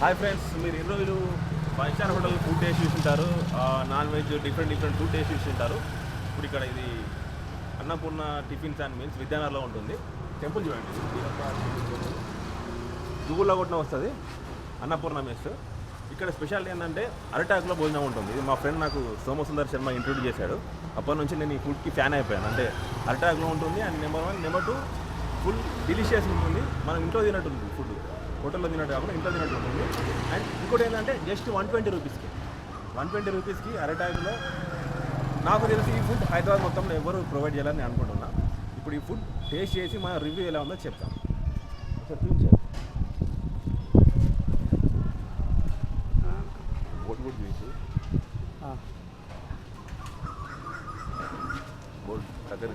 Hi friends మీరు ఎన్ని రోజులు five star hotel food taste చూసి ఉంటారు non veg different different food taste చూసి ఉంటారు ఇప్పుడు ఇక్కడ ఇది అన్నపూర్ణ టిఫిన్స్ అండ్ మీల్స్ విద్యానగర్లో ఉంటుంది. టెంపుల్ చూడండి. జూగుల్లో కొట్టిన వస్తుంది. అన్నపూర్ణ మెస్ ఇక్కడ స్పెషాలిటీ ఏంటంటే అరటాకులో భోజనం ఉంటుంది. ఇది మా ఫ్రెండ్ నాకు సోమసుందర్ శర్మ ఇంట్రొడ్యూస్ చేశాడు. అప్పటి నుంచి నేను ఈ ఫుడ్కి ఫ్యాన్ అయిపోయాను. అంటే అరటాకులో ఉంటుంది and number one number two full delicious ఉంటుంది. మనం ఇంట్లో తినట్టు ఉంటుంది ఫుడ్ హోటల్లో తినట్టు కాకుండా ఇంట్లో తినట్టు ఉంటుంది. అండ్ ఇంకోటి ఏంటంటే జస్ట్ వన్ ట్వంటీ రూపీస్కి వన్ ట్వంటీ రూపీస్కి అరటాకులో నాకు తెలిసి ఈ ఫుడ్ హైదరాబాద్ మొత్తంలో ఎవరు ప్రొవైడ్ చేయాలని నేను అనుకుంటున్నా. ఇప్పుడు ఈ ఫుడ్ టేస్ట్ చేసి మన రివ్యూ ఎలా ఉందో చెప్తాం. చూపించారు బోర్డు కూడా చూసి బోర్డు దగ్గర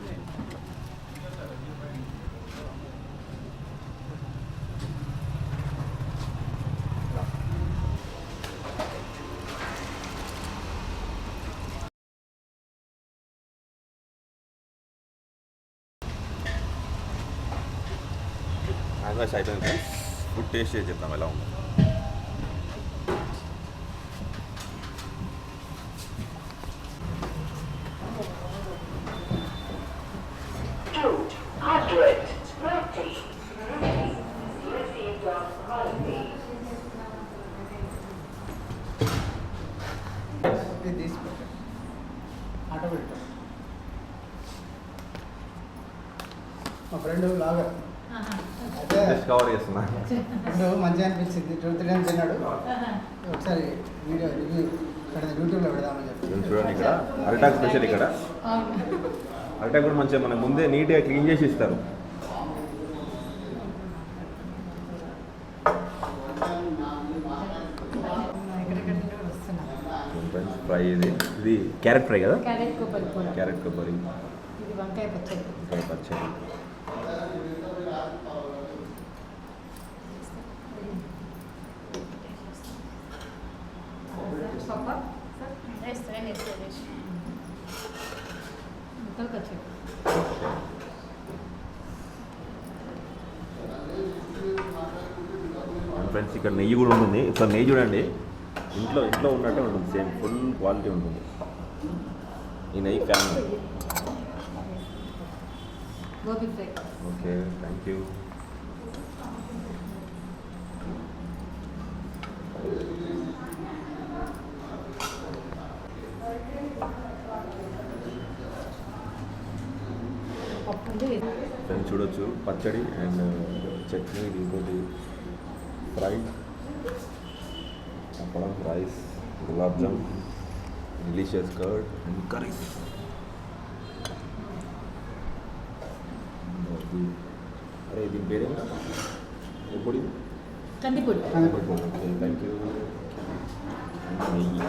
చూసి హ్యాండ్ అయిపోయింది ఫ్రెండ్స్ ఫుడ్ టేస్ట్ చేసి చెప్తాం ఎలా ఉందో two hundred twenty. Received on holiday. ఇది తీసి పెట్టు. ఆటో పెట్టు మా ఫ్రెండ్ లాగా అయితే జస్ట్ కవర్ చేస్తున్నా. ఇప్పుడు మంచిగా అనిపించింది. టూ త్రీ టైమ్స్ తిన్నాడు. ఒకసారి వీడియో రివ్యూ ఇక్కడ యూట్యూబ్లో పెడదామని చెప్పి. చూడండి ఇక్కడ. అరిటాక్ స్పెషల్ ఇక్కడ. అరిటాక్ కూడా మంచిగా మనకు ముందే నీట్గా క్లీన్ చేసి ఇస్తారు. ఫ్రై ఇది. ఇది క్యారెట్ ఫ్రై కదా? క్యారెట్ కొబ్బరి క్యారెట్ కొబ్బరి. ఇది వంకాయ పచ్చడి. ఫ్రై పచ్చడి. ఫ్రెండ్స్ ఇక్కడ నెయ్యి కూడా ఉంటుంది. ఇక్కడ నెయ్యి చూడండి. ఇంట్లో ఇంట్లో ఉన్నట్టే ఉంటుంది. సేమ్ ఫుల్ క్వాలిటీ ఉంటుంది. ఈ నెయ్యి family gobi fry okay thank you friends చూడొచ్చు. పచ్చడి అండ్ uh, చట్నీ ఇంకోటి fry appadam rice gulab jam delicious curd and curry అరే దీని పేరేంటా ఎప్పుడు కందిపొడి థ్యాంక్ యూ నెయ్యి